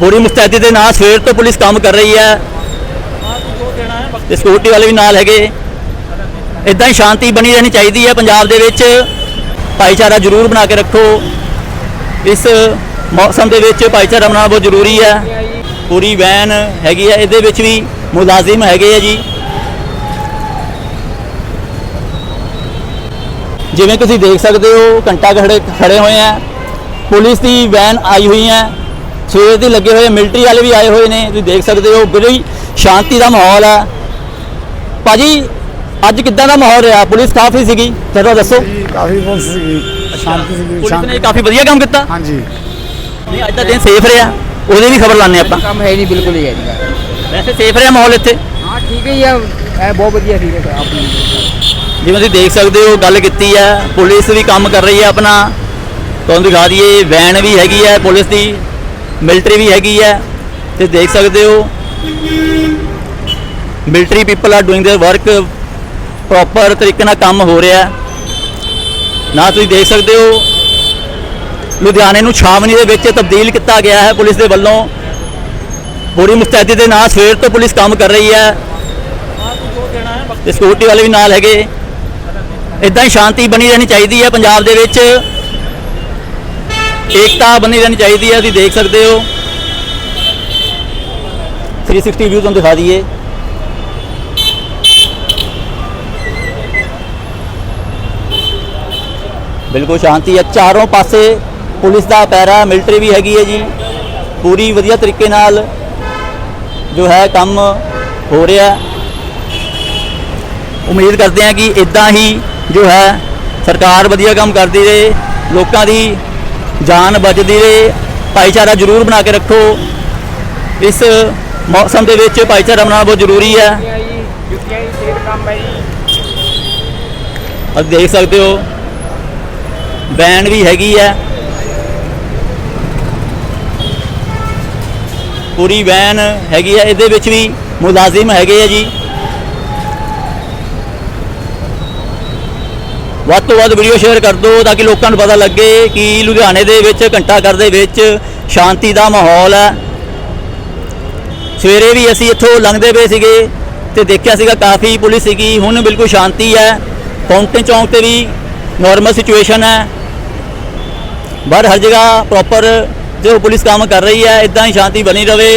ਪੂਰੀ ਮੁਸਤੈਦੀ ਦੇ ਨਾਲ ਸਵੇਰ ਤੋਂ ਪੁਲਿਸ ਕੰਮ ਕਰ ਰਹੀ ਹੈ। ਤੇ ਸਿਕਿਉਰਿਟੀ ਵਾਲੇ ਵੀ ਨਾਲ ਹੈਗੇ। ਇਦਾਂ ਹੀ ਸ਼ਾਂਤੀ ਬਣੀ ਰਹਿਣੀ ਚਾਹੀਦੀ ਹੈ ਪੰਜਾਬ ਦੇ ਵਿੱਚ। ਭਾਈਚਾਰਾ ਜ਼ਰੂਰ ਬਣਾ ਕੇ ਰੱਖੋ। ਇਸ ਮੌਸਮ ਦੇ ਵਿੱਚ ਭਾਈਚਾਰਾ ਬਣਾਉਣਾ ਬਹੁਤ ਜ਼ਰੂਰੀ ਹੈ। ਪੂਰੀ ਵੈਨ ਹੈਗੀ ਹੈ, ਇਹਦੇ ਵਿੱਚ ਵੀ ਮੁਲਾਜ਼ਮ ਹੈਗੇ ਆ ਜੀ। ਜਿਵੇਂ ਤੁਸੀਂ ਦੇਖ ਸਕਦੇ ਹੋ, ਘੰਟਾ ਖੜੇ ਖੜੇ ਹੋਏ ਆ। ਪੁਲਿਸ ਦੀ ਵੈਨ ਆਈ ਹੋਈ ਹੈ। ਸਵੇਰ ਦੇ ਲੱਗੇ ਹੋਏ ਮਿਲਟਰੀ ਵਾਲੇ ਵੀ ਆਏ ਹੋਏ ਨੇ ਤੁਸੀਂ ਦੇਖ ਸਕਦੇ ਹੋ ਬੜੀ ਸ਼ਾਂਤੀ ਦਾ ਮਾਹੌਲ ਹੈ। ਭਾਜੀ ਅੱਜ ਕਿੱਦਾਂ ਦਾ ਮਾਹੌਲ ਰਿਹਾ? ਪੁਲਿਸ ਕਾਫੀ ਸੀਗੀ ਚਲੋ ਦੱਸੋ। ਜੀ ਕਾਫੀ ਪੁਲਿਸ ਸੀਗੀ ਸ਼ਾਂਤੀ ਸੀਗੀ ਪੁਲਿਸ ਨੇ ਸ਼ਾਂਤੀ। ਕਾਫੀ ਵਧੀਆ ਕੰਮ ਕੀਤਾ? ਹਾਂਜੀ। ਨਹੀਂ ਅੱਜ ਦਾ ਦਿਨ ਸੇਫ ਰਿਹਾ ਉਹਦੀ ਵੀ ਖਬਰ ਲਾਣੇ ਆਪਾਂ। ਕੰਮ ਹੈ ਨਹੀਂ ਬਿਲਕੁਲ ਹੀ ਹੈ ਨਹੀਂ। ਵੈਸੇ ਸੇਫ ਰਿਹਾ ਮਾਹੌਲ ਇੱਥੇ? ਹਾਂ ਠੀਕ ਹੈ ਇਹ ਬਹੁਤ ਵਧੀਆ ਠੀਕ ਹੈ ਆਪਣੀ ਜਿਵੇਂ ਤੁਸੀਂ ਦੇਖ ਸਕਦੇ ਹੋ ਗੱਲ ਕੀਤੀ ਹੈ ਪੁਲਿਸ ਵੀ ਕੰਮ ਕਰ ਰਹੀ ਹੈ ਆਪਣਾ। ਤੁਹਾਨੂੰ ਦਿਖਾ ਦਈਏ ਵੈਨ ਵੀ ਹੈਗੀ ਹੈ ਪੁਲਿਸ ਦੀ। ਮਿਲਟਰੀ ਵੀ ਹੈਗੀ ਹੈ ਤੇ ਦੇਖ ਸਕਦੇ ਹੋ military people are doing their work proper ਤਰੀਕੇ ਨਾਲ ਕੰਮ ਹੋ ਰਿਹਾ ਹੈ ਨਾ ਤੁਸੀਂ ਦੇਖ ਸਕਦੇ ਹੋ ਲੁਧਿਆਣੇ ਨੂੰ ਛਾਵਣੀ ਦੇ ਵਿੱਚ ਤਬਦੀਲ ਕੀਤਾ ਗਿਆ ਹੈ ਪੁਲਿਸ ਦੇ ਵੱਲੋਂ ਪੂਰੀ ਮੁਸਤੈਦੀ ਦੇ ਨਾਲ ਸਵੇਰ ਤੋਂ ਪੁਲਿਸ ਕੰਮ ਕਰ ਰਹੀ ਹੈ ਤੇ ਸਿਕਿਉਰਿਟੀ ਵਾਲੇ ਵੀ ਨਾਲ ਹੈਗੇ ਇਦਾਂ ਹੀ ਸ਼ਾਂਤੀ ਬਣੀ ਰਹਿਣੀ ਚਾਹੀਦੀ ਹੈ ਪੰਜਾਬ ਦੇ ਵਿੱਚ ਏਕਤਾ ਬਣੀ ਰਹਿਣੀ ਚਾਹੀਦੀ ਹੈ ਤੁਸੀਂ ਦੇਖ ਸਕਦੇ ਹੋ। 360 ਵਿਊ ਤੁਹਾਨੂੰ ਦਿਖਾ ਦਈਏ। ਬਿਲਕੁਲ ਸ਼ਾਂਤੀ ਹੈ। ਚਾਰੋਂ ਪਾਸੇ ਪੁਲਿਸ ਦਾ ਪੈਰਾ ਮਿਲਟਰੀ ਵੀ ਹੈਗੀ ਹੈ ਜੀ। ਪੂਰੀ ਵਧੀਆ ਤਰੀਕੇ ਨਾਲ ਜੋ ਹੈ ਕੰਮ ਹੋ ਰਿਹਾ ਉਮੀਦ ਕਰਦੇ ਹਾਂ ਕਿ ਇਦਾਂ ਹੀ ਜੋ ਹੈ ਸਰਕਾਰ ਵਧੀਆ ਕੰਮ ਕਰਦੀ ਰਹੇ। ਲੋਕਾਂ ਦੀ ਜਾਨ ਬਚਦੀ ਰਹੇ, ਭਾਈਚਾਰਾ ਜ਼ਰੂਰ ਬਣਾ ਕੇ ਰੱਖੋ। ਇਸ ਮੌਸਮ ਦੇ ਵਿੱਚ ਭਾਈਚਾਰਾ ਬਣਾਉਣਾ ਬਹੁਤ ਜ਼ਰੂਰੀ ਹੈ। ਜੁੱਤੀਆਂ ਹੀ ਸੇਲ ਕੰਮ ਹੈ ਜੀ ਤੁਸੀਂ ਦੇਖ ਸਕਦੇ ਹੋ, ਬੈਂਡ ਵੀ ਹੈਗੀ ਹੈ। ਪੂਰੀ ਵੈਨ ਹੈਗੀ ਹੈ, ਇਹਦੇ ਵਿੱਚ ਵੀ ਮੁਲਾਜ਼ਮ ਹੈਗੇ ਆ ਜੀ। ਵੱਧ ਤੋਂ ਵੱਧ ਵੀਡੀਓ ਸ਼ੇਅਰ ਕਰ ਦਿਓ ਤਾਂ ਕਿ ਲੋਕਾਂ ਨੂੰ ਪਤਾ ਲੱਗੇ ਕਿ ਲੁਧਿਆਣੇ ਦੇ ਵਿੱਚ, ਘੰਟਾ ਘਰ ਦੇ ਵਿੱਚ ਸ਼ਾਂਤੀ ਦਾ ਮਾਹੌਲ ਹੈ। ਸਵੇਰੇ ਵੀ ਅਸੀਂ ਇੱਥੋਂ ਲੰਘਦੇ ਪਏ ਸੀਗੇ ਤੇ ਦੇਖਿਆ ਸੀਗਾ ਕਾਫੀ ਪੁਲਿਸ ਸੀਗੀ। ਹੁਣ ਬਿਲਕੁਲ ਸ਼ਾਂਤੀ ਹੈ। ਫਾਊਂਟਨ ਚੌਂਕ ਤੇ ਵੀ ਨਾਰਮਲ ਸਿਚੁਏਸ਼ਨ ਹੈ। ਬਾਹਰ ਹਰ ਜਗ੍ਹਾ ਪ੍ਰੋਪਰ ਜੋ ਪੁਲਿਸ ਕੰਮ ਕਰ ਰਹੀ ਹੈ ਇਦਾਂ ਹੀ ਸ਼ਾਂਤੀ ਬਣੀ ਰਵੇ।